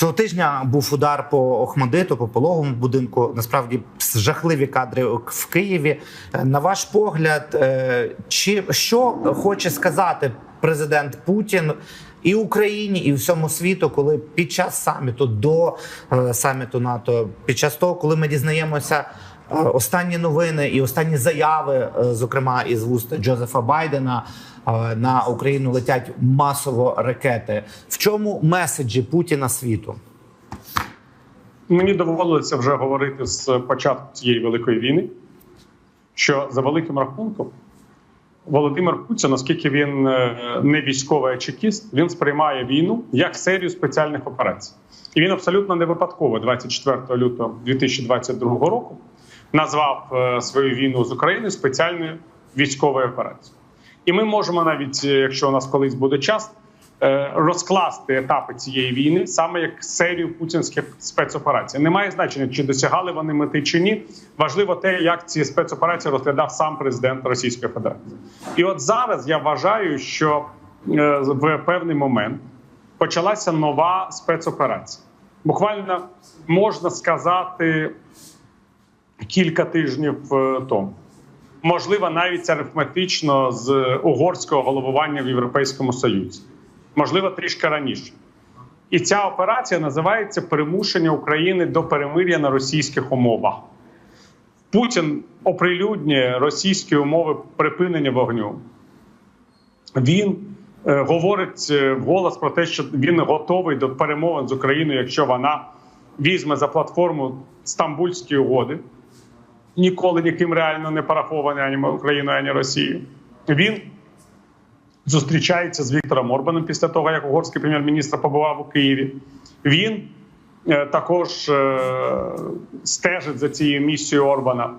Цього тижня був удар по Охмадиту, по пологовому будинку. Насправді жахливі кадри в Києві. Е, На ваш погляд, е, чи що хоче сказати президент Путін і Україні, і всьому світу, коли під час саміту до е, саміту НАТО, під час того, коли ми дізнаємося. Останні новини і останні заяви, зокрема із вуст Джозефа Байдена, на Україну летять масово ракети. В чому меседжі Путіна світу? Мені доводилося вже говорити з початку цієї великої війни, що за великим рахунком Володимир Путін, оскільки він е, не військовий а чекіст, він сприймає війну як серію спеціальних операцій. І він абсолютно не випадково 24 лютого 2022 року назвав е, свою війну з Україною спеціальною військовою операцією. І ми можемо навіть, е, якщо у нас колись буде час, е, розкласти етапи цієї війни саме як серію путінських спецоперацій. Немає значення, чи досягали вони мети чи ні. Важливо те, як ці спецоперації розглядав сам президент Російської Федерації. І от зараз я вважаю, що е, в певний момент почалася нова спецоперація. Буквально можна сказати кілька тижнів тому. Можливо, навіть арифметично з угорського головування в Європейському Союзі, можливо, трішки раніше. І ця операція називається примушення України до перемир'я на російських умовах. Путін оприлюднює російські умови припинення вогню. Він е, говорить е, вголос про те, що він готовий до перемовин з Україною, якщо вона візьме за платформу Стамбульські угоди ніколи ніким реально не парафований ані Україною, ані Росією. Він зустрічається з Віктором Орбаном після того, як угорський прем'єр-міністр побував у Києві. Він е, також е, стежить за цією місією Орбана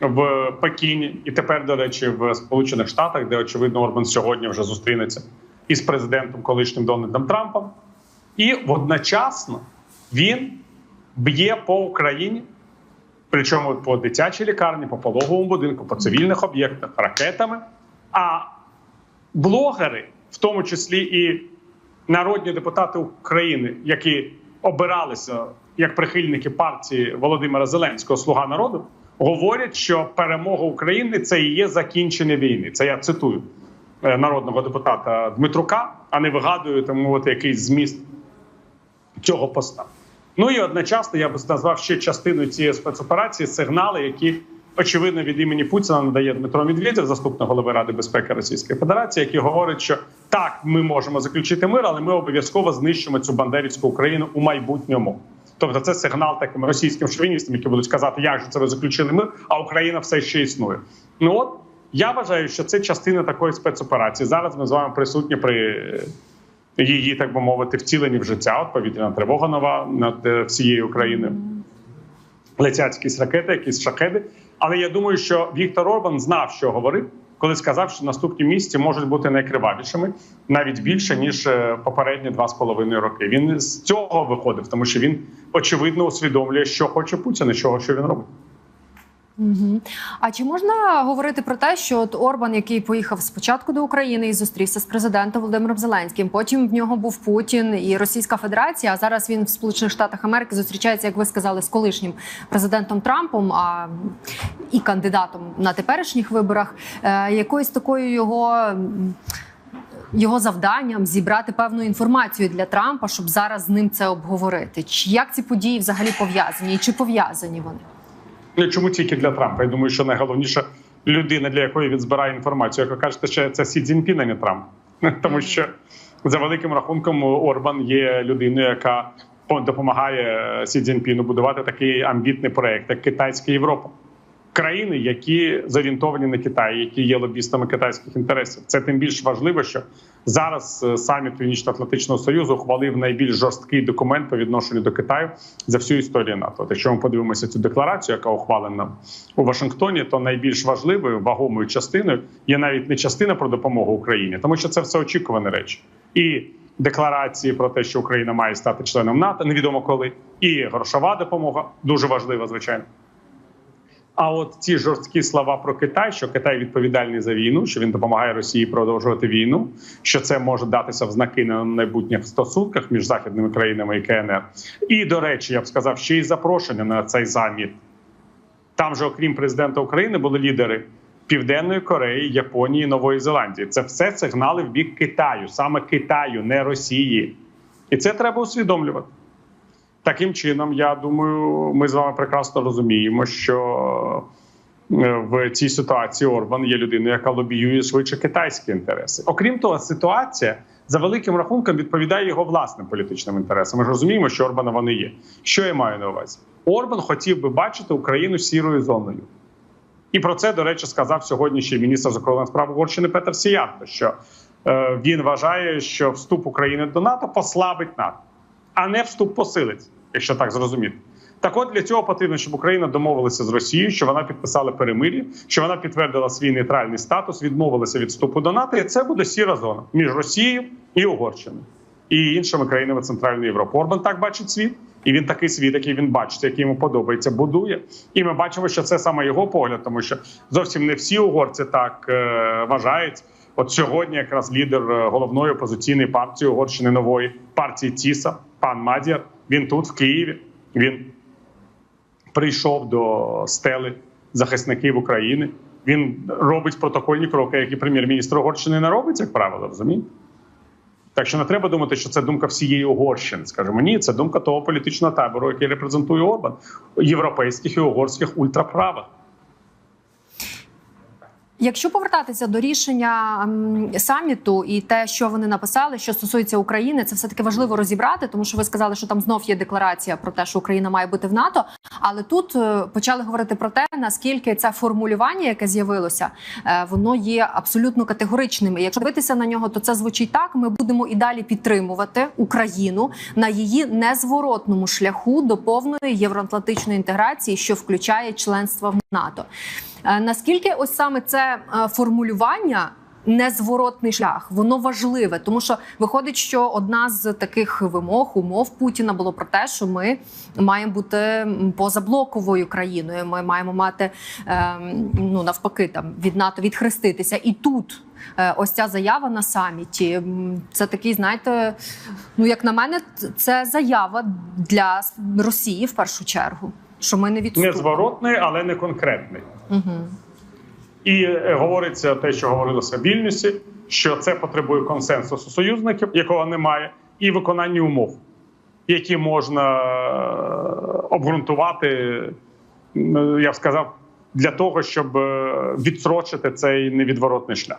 в Пекіні і тепер, до речі, в Сполучених Штатах, де очевидно Орбан сьогодні вже зустрінеться із президентом колишнім Дональдом Трампом. І водночасно він б'є по Україні. Причому по дитячій лікарні, по пологовому будинку, по цивільних об'єктах, ракетами. А блогери, в тому числі і народні депутати України, які обиралися як прихильники партії Володимира Зеленського Слуга народу, говорять, що перемога України це і є закінчення війни. Це я цитую е, народного депутата Дмитрука, а не вигадую там мовити якийсь зміст цього поста. Ну і одночасно я би назвав ще частиною цієї спецоперації сигнали, які очевидно від імені Путіна надає Дмитро Медведєв, заступник голови Ради безпеки Російської Федерації, який говорить, що так, ми можемо заключити мир, але ми обов'язково знищимо цю бандерівську Україну у майбутньому. Тобто, це сигнал таким російським шовіністам, які будуть казати, як же це ви заключили мир, а Україна все ще існує. Ну от я вважаю, що це частина такої спецоперації. Зараз ми з вами присутні при її, так би мовити, втілені в життя. От повітряна тривога нова над е, всією Україною. Летять якісь ракети, якісь шахеди. Але я думаю, що Віктор Орбан знав, що говорив, коли сказав, що наступні місяці можуть бути найкривавішими, навіть більше ніж е, попередні два з половиною роки. Він з цього виходив, тому що він очевидно усвідомлює, що хоче Путін і що він робить. Угу. А чи можна говорити про те, що от Орбан, який поїхав спочатку до України і зустрівся з президентом Володимиром Зеленським, потім в нього був Путін і Російська Федерація. А зараз він в Сполучених Штатах Америки зустрічається, як ви сказали, з колишнім президентом Трампом а і кандидатом на теперішніх виборах. Е, якоюсь такою його. Його завданням зібрати певну інформацію для Трампа, щоб зараз з ним це обговорити. Чи як ці події взагалі пов'язані, і чи пов'язані вони? Ну чому тільки для Трампа? Я думаю, що найголовніша людина, для якої він збирає інформацію, як ви кажете, що це Сі Цзіньпін, а не Трамп. Тому що за великим рахунком Орбан є людиною, яка допомагає Сі Цзіньпіну будувати такий амбітний проект, як Китайська Європа. Країни, які зорієнтовані на Китай, які є лобістами китайських інтересів, це тим більш важливо, що зараз е, саміт Північно-Атлантичного союзу ухвалив найбільш жорсткий документ по відношенню до Китаю за всю історію НАТО. Якщо ми подивимося цю декларацію, яка ухвалена у Вашингтоні, то найбільш важливою вагомою частиною є навіть не частина про допомогу Україні, тому що це все очікувані речі і. Декларації про те, що Україна має стати членом НАТО, невідомо коли, і грошова допомога дуже важлива, звичайно. А от ці жорсткі слова про Китай, що Китай відповідальний за війну, що він допомагає Росії продовжувати війну, що це може датися в знаки на майбутніх стосунках між західними країнами і КНР. І до речі, я б сказав, ще й запрошення на цей саміт. Там же, окрім президента України, були лідери Південної Кореї, Японії, Нової Зеландії. Це все сигнали в бік Китаю, саме Китаю, не Росії. І це треба усвідомлювати. Таким чином, я думаю, ми з вами прекрасно розуміємо, що е, в цій ситуації Орбан є людиною, яка лобіює швидше китайські інтереси. Окрім того, ситуація за великим рахунком відповідає його власним політичним інтересам. Ми ж розуміємо, що Орбана вони є. Що я маю на увазі? Орбан хотів би бачити Україну сірою зоною. І про це, до речі, сказав сьогодні ще міністр закордонних справ Угорщини Петр Сіярто, що е, він вважає, що вступ України до НАТО послабить НАТО, а не вступ посилить, якщо так зрозуміти. Так от для цього потрібно, щоб Україна домовилася з Росією, що вона підписала перемир'я, що вона підтвердила свій нейтральний статус, відмовилася від вступу до НАТО. І це буде сіра зона між Росією і Угорщиною і іншими країнами Центральної Європи. Орбан так бачить світ, і він такий світ, який він бачить, який йому подобається, будує. І ми бачимо, що це саме його погляд, тому що зовсім не всі угорці так е, вважають. От сьогодні якраз лідер е, головної опозиційної партії Угорщини нової партії Тіса, пан Мадір. Він тут, в Києві. Він прийшов до стели захисників України. Він робить протокольні кроки, які прем'єр-міністр Угорщини не робить, як правило, розумієте? Так що не треба думати, що це думка всієї Угорщини. Скажімо, ні, це думка того політичного табору, який репрезентує Орбан, європейських і угорських ультраправих. Якщо повертатися до рішення саміту і те, що вони написали, що стосується України, це все таки важливо розібрати, тому що ви сказали, що там знов є декларація про те, що Україна має бути в НАТО. Але тут е, почали говорити про те, наскільки це формулювання, яке з'явилося, е, воно є абсолютно категоричним. І якщо дивитися на нього, то це звучить так: ми будемо і далі підтримувати Україну на її незворотному шляху до повної євроатлантичної інтеграції, що включає членство в НАТО. Е, Наскільки ось саме це е, формулювання незворотний шлях, воно важливе, тому що виходить, що одна з таких вимог, умов Путіна було про те, що ми маємо бути позаблоковою країною. Ми маємо мати ем, ну навпаки там від НАТО відхреститися. І тут е, ось ця заява на саміті. Це такий, знаєте, ну як на мене, це заява для Росії в першу чергу. Що ми не відступимо. Незворотний, але не конкретний. Угу. І е, говориться те, що говорилося в Вільнюсі, що це потребує консенсусу союзників, якого немає, і виконання умов, які можна е, обґрунтувати, м, я б сказав, для того, щоб е, відсрочити цей невідворотний шлях.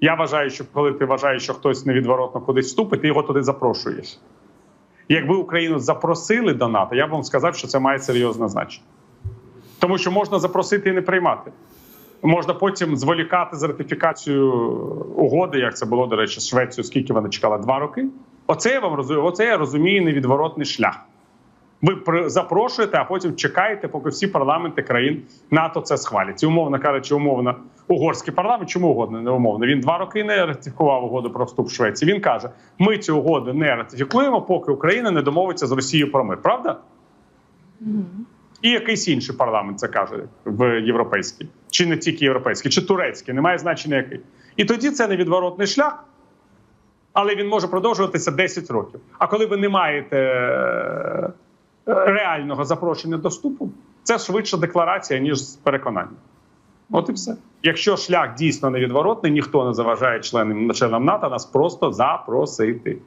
Я вважаю, що коли ти вважаєш, що хтось невідворотно кудись вступить, ти його туди запрошуєш. Якби Україну запросили до НАТО, я б вам сказав, що це має серйозне значення. Тому що можна запросити і не приймати. Можна потім зволікати з ратифікацією угоди, як це було, до речі, з Швецією, скільки вона чекала? Два роки. Оце я вам розумію, оце я розумію невідворотний шлях. Ви запрошуєте, а потім чекаєте, поки всі парламенти країн НАТО це схвалять. І умовно кажучи, умовно, угорський парламент, чому угодно не умовно. Він два роки не ратифікував угоду про вступ Швеції. Він каже: ми цю угоду не ратифікуємо, поки Україна не домовиться з Росією про мир. Правда? І якийсь інший парламент це каже в європейський, чи не тільки європейський, чи турецький, немає значення який. І тоді це невідворотний шлях, але він може продовжуватися 10 років. А коли ви не маєте е, реального запрошення до вступу, це швидше декларація, ніж переконання. От і все. Якщо шлях дійсно невідворотний, ніхто не заважає членам, членам НАТО нас просто запросити.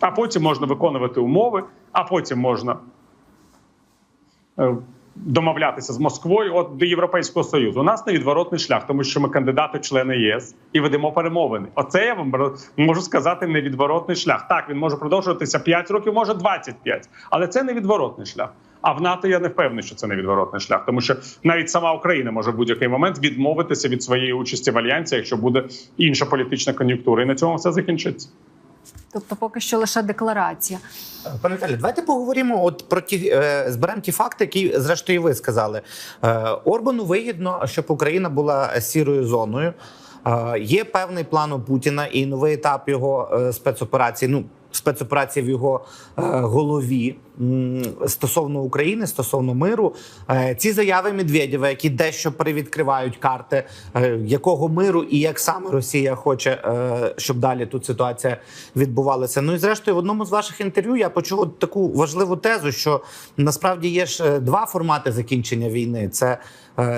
А потім можна виконувати умови, а потім можна е, домовлятися з Москвою от до Європейського союзу. У нас невідворотний шлях, тому що ми кандидати-члени ЄС і ведемо перемовини. Оце я вам можу сказати невідворотний шлях. Так, він може продовжуватися 5 років, може 25, але це невідворотний шлях. А в НАТО я не впевнений, що це невідворотний шлях, тому що навіть сама Україна може в будь-який момент відмовитися від своєї участі в альянсі, якщо буде інша політична кон'юнктура, і на цьому все закінчиться. Тобто, поки що лише декларація. Пане Віталію, давайте поговоримо от про ті е, зберемо ті факти, які зрештою ви сказали. Е, Орбану вигідно, щоб Україна була сірою зоною. Е, є певний план у Путіна і новий етап його е, спецоперації. Ну спецоперації в його е, голові. Стосовно України, стосовно миру. Е, Ці заяви Медведєва, які дещо привідкривають карти, е, якого миру і як саме Росія хоче, е, щоб далі тут ситуація відбувалася. Ну і зрештою, в одному з ваших інтерв'ю я почув таку важливу тезу, що насправді є ж два формати закінчення війни: це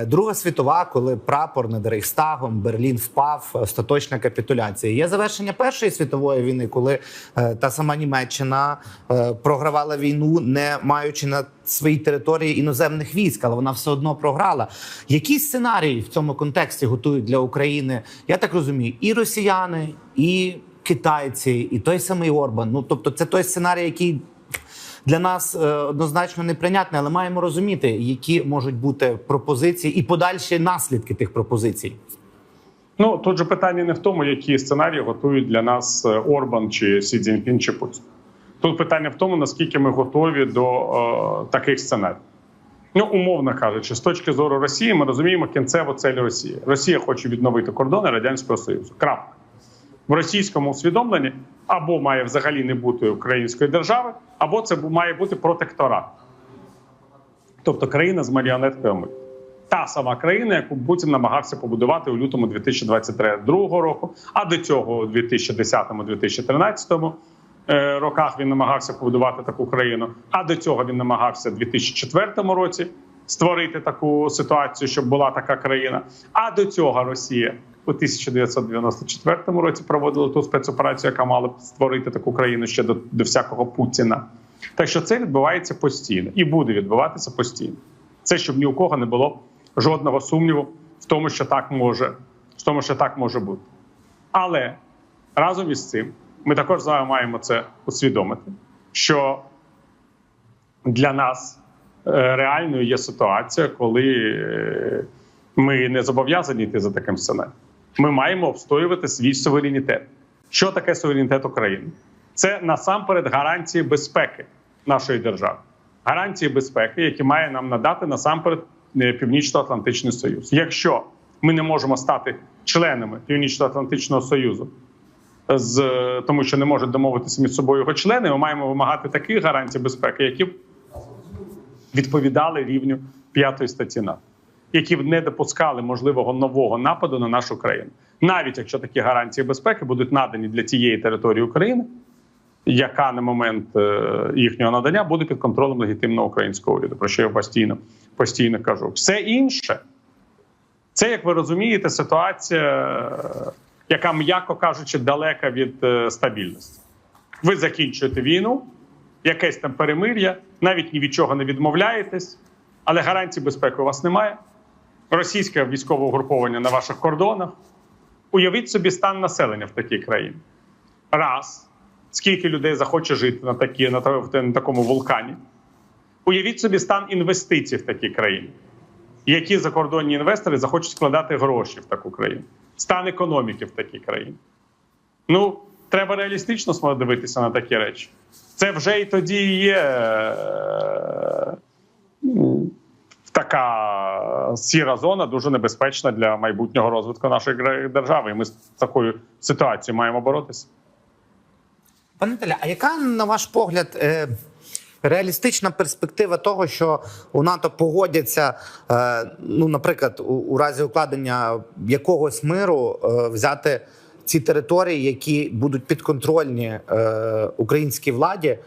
Друга світова, коли прапор над Рейхстагом, Берлін впав, остаточна капітуляція. Є завершення Першої світової війни, коли та сама Німеччина програвала війну, не маючи на своїй території іноземних військ, але вона все одно програла. Які сценарії в цьому контексті готують для України? Я так розумію, і росіяни, і китайці, і той самий Орбан. Ну тобто, це той сценарій, який для нас е, однозначно неприйнятний, але маємо розуміти, які можуть бути пропозиції і подальші наслідки тих пропозицій. Ну тут же питання не в тому, які сценарії готують для нас е, Орбан чи Сі Цзіньпін чи Путін. Тут питання в тому, наскільки ми готові до е, таких сценаріїв. Ну, умовно кажучи, з точки зору Росії, ми розуміємо кінцеву цель Росії. Росія хоче відновити кордони Радянського Союзу. Крапка. В російському усвідомленні або має взагалі не бути української держави, або це має бути протекторат. Тобто країна з маріонеткою ми. Та сама країна, яку Путін намагався побудувати у лютому 2022 року, а до цього у 2010-2013 е, роках він намагався побудувати таку країну. А до цього він намагався у 2004 році створити таку ситуацію, щоб була така країна. А до цього Росія у 1994 році проводила ту спецоперацію, яка мала б створити таку країну ще до, до всякого Путіна. Так що це відбувається постійно і буде відбуватися постійно. Це щоб ні у кого не було жодного сумніву в тому, що так може, в тому, що так може бути. Але разом із цим ми також маємо це усвідомити, що для нас е, реальною є ситуація, коли е, ми не зобов'язані йти за таким сценарієм. Ми маємо обстоювати свій суверенітет. Що таке суверенітет України? Це насамперед гарантії безпеки нашої держави, гарантії безпеки, які має нам надати насамперед е, Північно-Атлантичний Союз. Якщо ми не можемо стати членами Північно-Атлантичного Союзу, з тому, що не можуть домовитися між собою його члени, ми маємо вимагати таких гарантій безпеки, які відповідали рівню п'ятої статті НАТО, які б не допускали можливого нового нападу на нашу країну, навіть якщо такі гарантії безпеки будуть надані для тієї території України, яка на момент е, їхнього надання буде під контролем легітимного українського уряду, про що я постійно постійно кажу. Все інше, це як ви розумієте, ситуація, яка, м'яко кажучи, далека від е, стабільності. Ви закінчуєте війну, якесь там перемир'я, навіть ні від чого не відмовляєтесь, але гарантій безпеки у вас немає. Російське військове угруповання на ваших кордонах. Уявіть собі стан населення в такій країні. Раз, скільки людей захоче жити на, такі, на, на такому вулкані. Уявіть собі стан інвестицій в такій країні. Які закордонні інвестори захочуть складати гроші в таку країну, стан економіки в такій країні. Ну, треба реалістично дивитися на такі речі. Це вже і тоді є е, така сіра зона, дуже небезпечна для майбутнього розвитку нашої держави. І ми з такою ситуацією маємо боротися. Пане Наталя, а яка на ваш погляд? Реалістична перспектива того, що у НАТО погодяться, е, ну, наприклад, у, разі укладення якогось миру е, взяти ці території, які будуть підконтрольні е, українській владі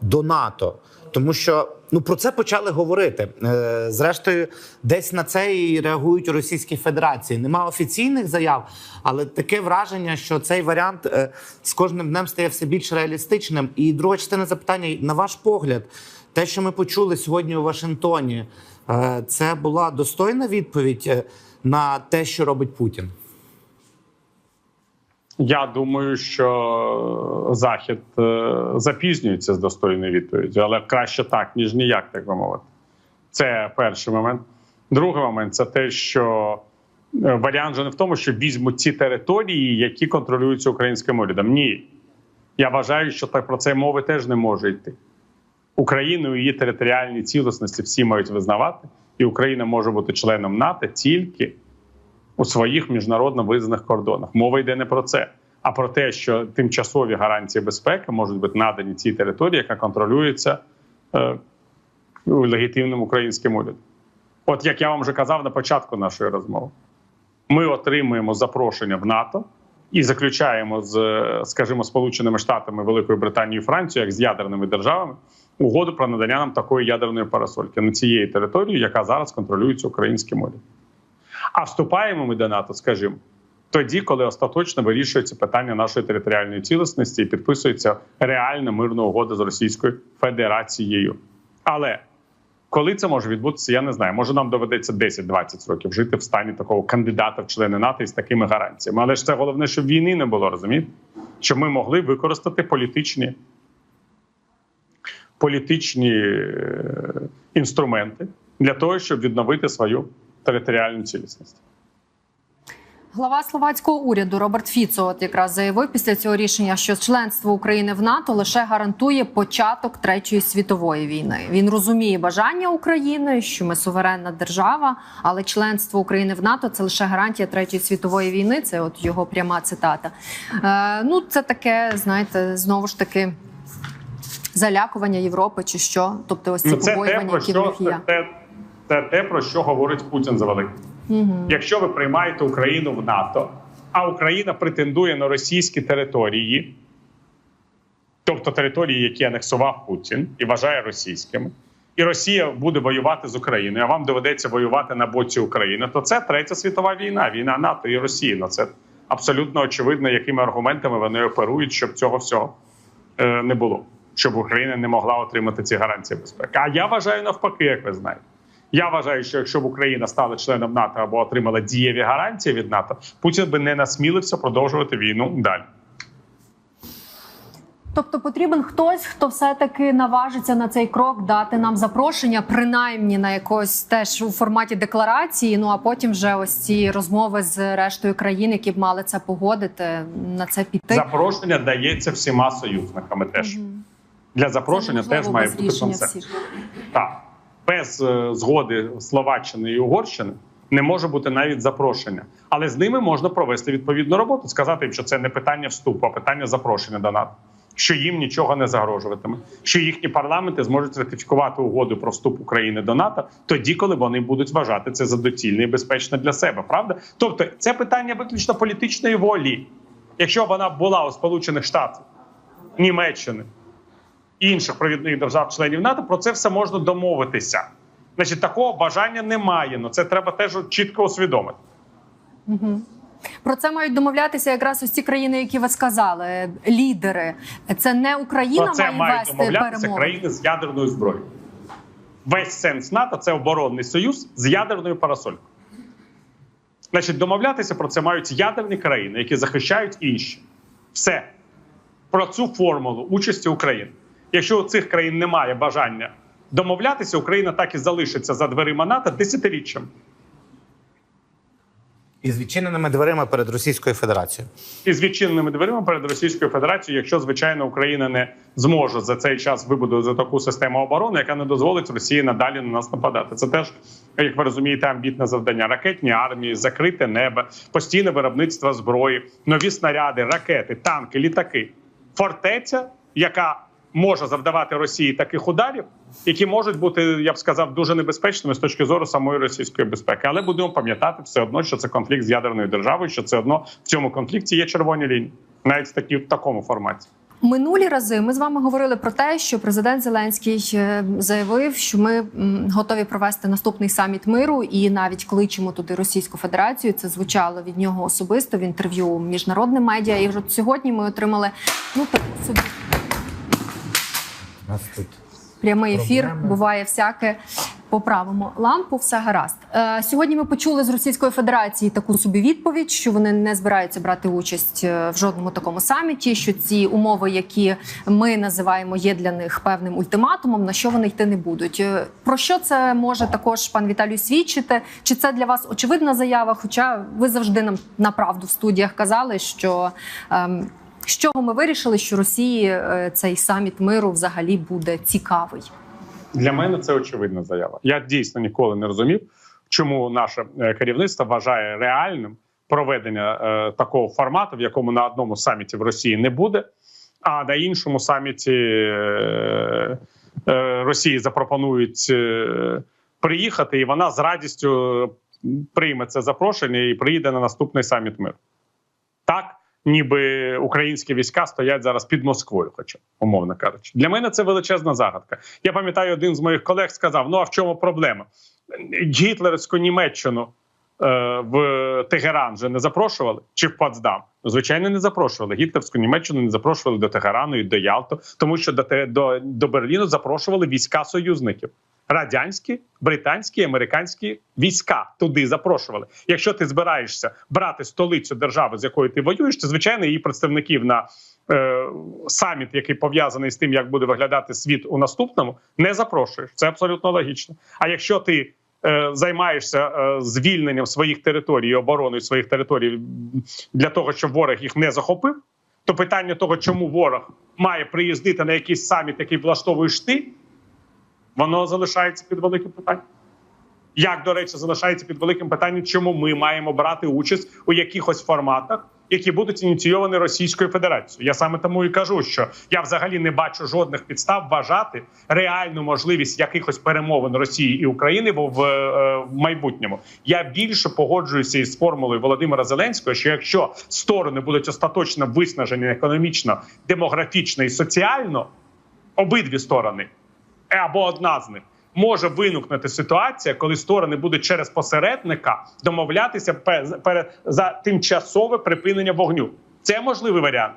до НАТО, тому що ну про це почали говорити. Е, зрештою, десь на це і реагують у Російській Федерації. Нема офіційних заяв, але таке враження, що цей варіант е, з кожним днем стає все більш реалістичним. І друга частина запитання: на ваш погляд, те, що ми почули сьогодні у Вашингтоні, е, це була достойна відповідь на те, що робить Путін. Я думаю, що Захід е, запізнюється з достойною відповіддю, але краще так, ніж ніяк, так би мовити. Це перший момент. Другий момент це те, що е, варіант же не в тому, що візьмуть ці території, які контролюються українським урядом. Ні. Я вважаю, що так про це мови теж не може йти. Україну і її територіальні цілісності всі мають визнавати, і Україна може бути членом НАТО тільки у своїх міжнародно визнаних кордонах. Мова йде не про це. а про те, що тимчасові гарантії безпеки можуть бути надані цій території, яка контролюється е, легітимним українським урядом. От як я вам вже казав на початку нашої розмови, ми отримуємо запрошення в НАТО і заключаємо з, е, скажімо, Сполученими Штатами, Великою Британією, і Францією, як з ядерними державами, угоду про надання нам такої ядерної парасольки на цієї території, яка зараз контролюється українським урядом. А вступаємо ми до НАТО, скажімо, тоді, коли остаточно вирішується питання нашої територіальної цілісності і підписується реальна мирна угода з Російською Федерацією. Але коли це може відбутися, я не знаю. Може, нам доведеться 10-20 років жити в стані такого кандидата в члени НАТО із такими гарантіями. Але ж це головне, щоб війни не було, розумієте? Щоб ми могли використати політичні, політичні е, інструменти для того, щоб відновити свою територіальну цілісність. Глава словацького уряду Роберт Фіцо от якраз заявив після цього рішення, що членство України в НАТО лише гарантує початок третьої світової війни. Він розуміє бажання України, що ми суверенна держава, але членство України в НАТО це лише гарантія третьої світової війни. Це от його пряма цитата. Е, ну це таке, знаєте, знову ж таки. Залякування Європи чи що, тобто ось ці Ну, побоювання, які в них є. це, це те, про що говорить Путін за великим. Угу. Якщо ви приймаєте Україну в НАТО, а Україна претендує на російські території, тобто території, які анексував Путін і вважає російськими, і Росія буде воювати з Україною, а вам доведеться воювати на боці України, то це третя світова війна, війна НАТО і Росії. Ну це абсолютно очевидно, якими аргументами вони оперують, щоб цього всього е, не було, щоб Україна не могла отримати ці гарантії безпеки. А я вважаю навпаки, як ви знаєте. Я вважаю, що якщо б Україна стала членом НАТО або отримала дієві гарантії від НАТО, Путін би не насмілився продовжувати війну далі. Тобто потрібен хтось, хто все-таки наважиться на цей крок дати нам запрошення, принаймні на якось теж у форматі декларації. Ну а потім вже ось ці розмови з рештою країн, які б мали це погодити, на це піти. Запрошення дається всіма союзниками. Теж Мгм. для запрошення теж має бути консенсус. Так без е, згоди Словаччини і Угорщини не може бути навіть запрошення, але з ними можна провести відповідну роботу, сказати їм, що це не питання вступу, а питання запрошення до НАТО. Що їм нічого не загрожуватиме, що їхні парламенти зможуть ратифікувати угоду про вступ України до НАТО тоді, коли вони будуть вважати це за доцільне і безпечне для себе. Правда? Тобто, це питання виключно політичної волі. Якщо вона була у Сполучених Штатах, Німеччини, інших провідних держав-членів НАТО, про це все можна домовитися. Значить, такого бажання немає. Ну це треба теж чітко усвідомити. Мгм. Про це мають домовлятися якраз ось ці країни, які ви сказали, лідери. Це не Україна Про це має мають вести домовлятися перемови. країни з ядерною зброєю. Весь сенс НАТО це оборонний союз з ядерною парасолькою. Значить, домовлятися про це мають ядерні країни, які захищають інші. Все про цю формулу участі України. Якщо у цих країн немає бажання домовлятися, Україна так і залишиться за дверима НАТО десятиріччям. Із відчиненими дверима перед Російською Федерацією. і з відчиненими дверима перед Російською Федерацією, якщо звичайно Україна не зможе за цей час вибудувати таку систему оборони, яка не дозволить Росії надалі на нас нападати. Це теж, як ви розумієте, амбітне завдання: ракетні армії, закрите небо, постійне виробництво зброї, нові снаряди, ракети, танки, літаки, фортеця, яка може завдавати Росії таких ударів, які можуть бути, я б сказав, дуже небезпечними з точки зору самої російської безпеки. Але будемо пам'ятати все одно, що це конфлікт з ядерною державою, що це одно в цьому конфлікті є червоні лінії, навіть такі в такому форматі. Минулі рази ми з вами говорили про те, що президент Зеленський е, заявив, що ми готові провести наступний саміт миру і навіть кличемо туди Російську Федерацію. Це звучало від нього особисто в інтерв'ю міжнародним медіа. І вже сьогодні ми отримали ну таку собі У нас тут прямий ефір. Проблеми. Буває всяке. Поправимо лампу, все гаразд. Е, сьогодні ми почули з Російської Федерації таку собі відповідь, що вони не збираються брати участь е, в жодному такому саміті. Що ці умови, які ми називаємо, є для них певним ультиматумом, на що вони йти не будуть. Е, Про що це може також пан Віталій свідчити? Чи це для вас очевидна заява? Хоча ви завжди нам на правду в студіях казали, що ем, з чого ми вирішили, що Росії е, цей саміт миру взагалі буде цікавий. Для мене це очевидна заява. Я дійсно ніколи не розумів, чому наше е, керівництво вважає реальним проведення е, такого формату, в якому на одному саміті в Росії не буде, а на іншому саміті Росії запропонують приїхати, і вона з радістю прийме це запрошення і приїде на наступний саміт миру. Так, ніби українські війська стоять зараз під Москвою, хоча умовно кажучи, для мене це величезна загадка. Я пам'ятаю, один з моїх колег сказав: ну а в чому проблема? Гітлерівську Німеччину е, в Тегеран же не запрошували чи в? Ну, Звичайно, не запрошували. Гітлерську Німеччину не запрошували до Тегерану і до Ялту, тому що до, до, до Берліну запрошували війська союзників. Радянські, британські, американські війська туди запрошували. Якщо ти збираєшся брати столицю держави, з якою ти воюєш, то звичайно її представників на е, саміт, який пов'язаний з тим, як буде виглядати світ у наступному, не запрошуєш. Це абсолютно логічно. А якщо ти е, займаєшся е, звільненням своїх територій обороною своїх територій для того, щоб ворог їх не захопив, то питання того, чому ворог має приїздити на якийсь саміт, який влаштовуєш ти, воно залишається під великим питанням. Як, до речі, залишається під великим питанням, чому ми маємо брати участь у якихось форматах, які будуть ініційовані Російською Федерацією. Я саме тому і кажу, що я взагалі не бачу жодних підстав вважати реальну можливість якихось перемовин Росії і України в, в, е, в майбутньому. Я більше погоджуюся із формулою Володимира Зеленського, що якщо сторони будуть остаточно виснажені економічно, демографічно і соціально, обидві сторони або одна з них. Може виникнути ситуація, коли сторони будуть через посередника домовлятися за тимчасове припинення вогню. Це можливий варіант,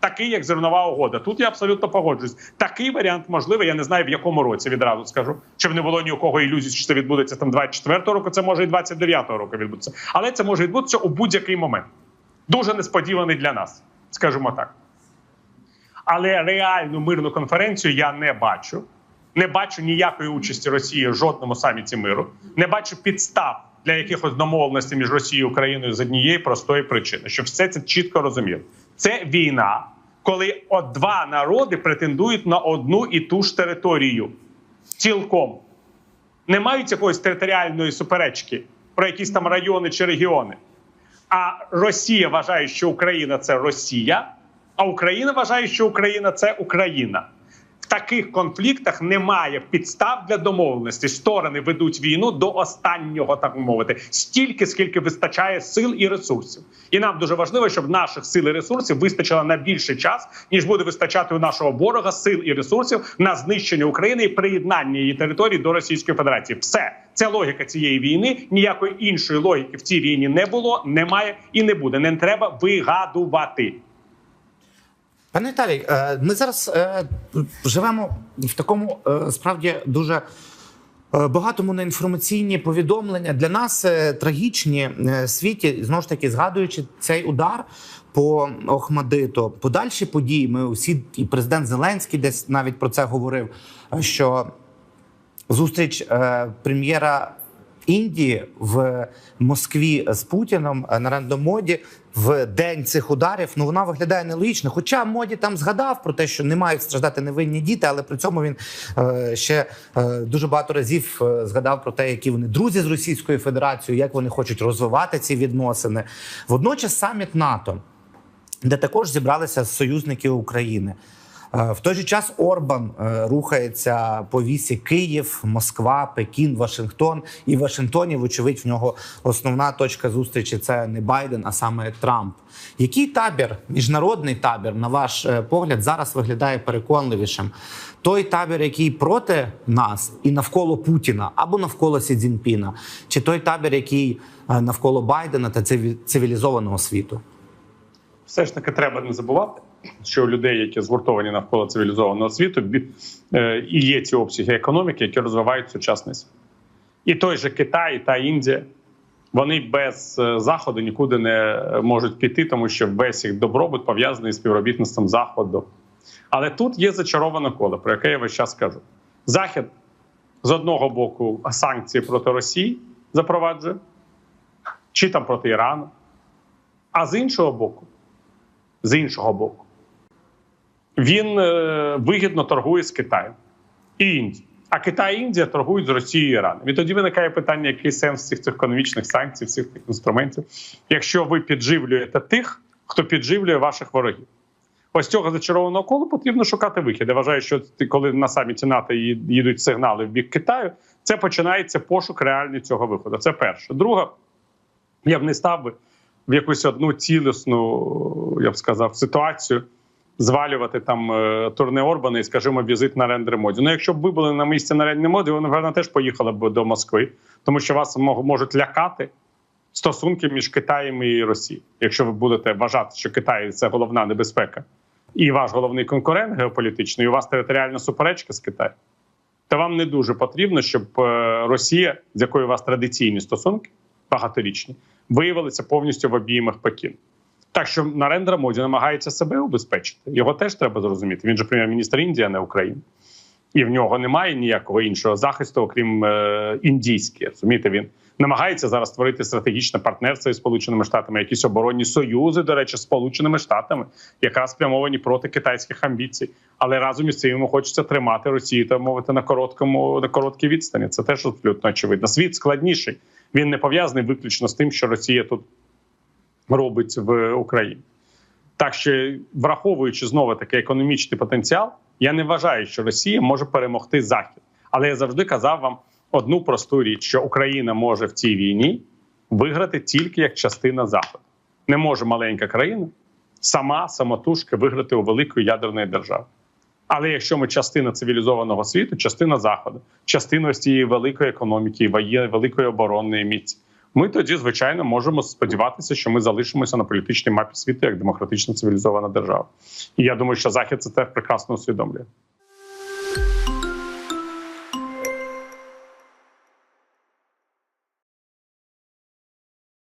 такий як зернова угода. Тут я абсолютно погоджуюсь. Такий варіант можливий. Я не знаю в якому році відразу скажу, щоб не було ні у кого ілюзій, що це відбудеться там 24-го року. Це може і 29-го року відбудеться, але це може відбутися у будь-який момент. Дуже несподіваний для нас, скажімо так. Але реальну мирну конференцію я не бачу. Не бачу ніякої участі Росії в жодному саміті миру. Не бачу підстав для якихось домовленостей між Росією і Україною з однієї простої причини, щоб все це чітко розуміли. Це війна, коли от два народи претендують на одну і ту ж територію цілком. Не мають якоїсь територіальної суперечки про якісь там райони чи регіони. А Росія вважає, що Україна це Росія, а Україна вважає, що Україна це Україна. Таких конфліктах немає підстав для домовленості. Сторони ведуть війну до останнього, так мовити, стільки, скільки вистачає сил і ресурсів. І нам дуже важливо, щоб наших сил і ресурсів вистачило на більший час, ніж буде вистачати у нашого ворога сил і ресурсів на знищення України і приєднання її території до Російської Федерації. Все це логіка цієї війни. Ніякої іншої логіки в цій війні не було, немає і не буде. Не треба вигадувати. Пане Віталій, е, ми зараз е, живемо в такому е, справді дуже багатому на інформаційні повідомлення для нас трагічні світі. Знову ж таки, згадуючи цей удар по Охмадиту, подальші події. Ми усі, і президент Зеленський десь навіть про це говорив. Що зустріч прем'єра Індії в Москві з Путіном е, на рандом моді в день цих ударів. Ну вона виглядає нелогічно. Хоча моді там згадав про те, що не мають страждати невинні діти, але при цьому він е, ще е, дуже багато разів згадав про те, які вони друзі з Російською Федерацією, як вони хочуть розвивати ці відносини. Водночас саміт НАТО, де також зібралися союзники України. Е, В той же час Орбан е, рухається по вісі Київ, Москва, Пекін, Вашингтон. І в Вашингтоні, вочевидь, в нього основна точка зустрічі це не Байден, а саме Трамп. Який табір, міжнародний табір, на ваш е, погляд, зараз виглядає переконливішим? Той табір, який проти нас і навколо Путіна або навколо Сі Цзіньпіна, чи той табір, який навколо Байдена та циві- цивілізованого світу? все ж таки треба не забувати, що людей, які згуртовані навколо цивілізованого світу, е, і є ці обсяги економіки, які розвивають сучасний світ. І той же Китай та Індія. Вони без е, заходу нікуди не можуть піти, тому що весь їх добробут пов'язаний з співробітництвом заходу. Але тут є зачароване коло, про яке я весь час кажу. Захід з одного боку санкції проти Росії запроваджує, чи там проти Ірану, а з іншого боку, з іншого боку, він е, вигідно торгує з Китаєм і Індією. А Китай і Індія торгують з Росією і Іраном. І тоді виникає питання, який сенс всіх цих економічних санкцій, всіх цих інструментів, якщо ви підживлюєте тих, хто підживлює ваших ворогів. Ось цього зачарованого колу потрібно шукати вихід. Я вважаю, що коли на саміті НАТО їдуть сигнали в бік Китаю, це починається пошук реальний цього виходу. Це перше. Друге, я б не став би в якусь одну цілісну, я б сказав, ситуацію звалювати там е, турне Орбана і, скажімо, візит на рендер моді. Ну, якщо б ви були на місці на рендер моді, ви, напевно, теж поїхали б до Москви, тому що вас можуть лякати стосунки між Китаєм і Росією. Якщо ви будете вважати, що Китай це головна небезпека, і ваш головний конкурент геополітичний, і у вас територіальна суперечка з Китаєм, то вам не дуже потрібно, щоб е, Росія, з якою у вас традиційні стосунки багаторічні, виявилися повністю в обіймах Пекіну. Так що Нарендра Моді намагається себе убезпечити. Його теж треба зрозуміти. Він же прем'єр-міністр Індії, а не України. І в нього немає ніякого іншого захисту, окрім е, індійський. Розумієте, він намагається зараз створити стратегічне партнерство із Сполученими Штатами, якісь оборонні союзи, до речі, з Сполученими Штатами, якраз спрямовані проти китайських амбіцій. Але разом із цим йому хочеться тримати Росію та мовити на короткому на короткій відстані. Це теж абсолютно очевидно. Світ складніший. Він не пов'язаний виключно з тим, що Росія тут робить в Україні. Так що, враховуючи знову такий економічний потенціал, я не вважаю, що Росія може перемогти Захід. Але я завжди казав вам одну просту річ: що Україна може в цій війні виграти тільки як частина Заходу. Не може маленька країна сама самотужки виграти у великої ядерної держави. Але якщо ми частина цивілізованого світу, частина заходу, частина цієї великої економіки, великої оборонної міці, ми тоді, звичайно, можемо сподіватися, що ми залишимося на політичній мапі світу як демократична цивілізована держава. І я думаю, що захід це теж прекрасно усвідомлює.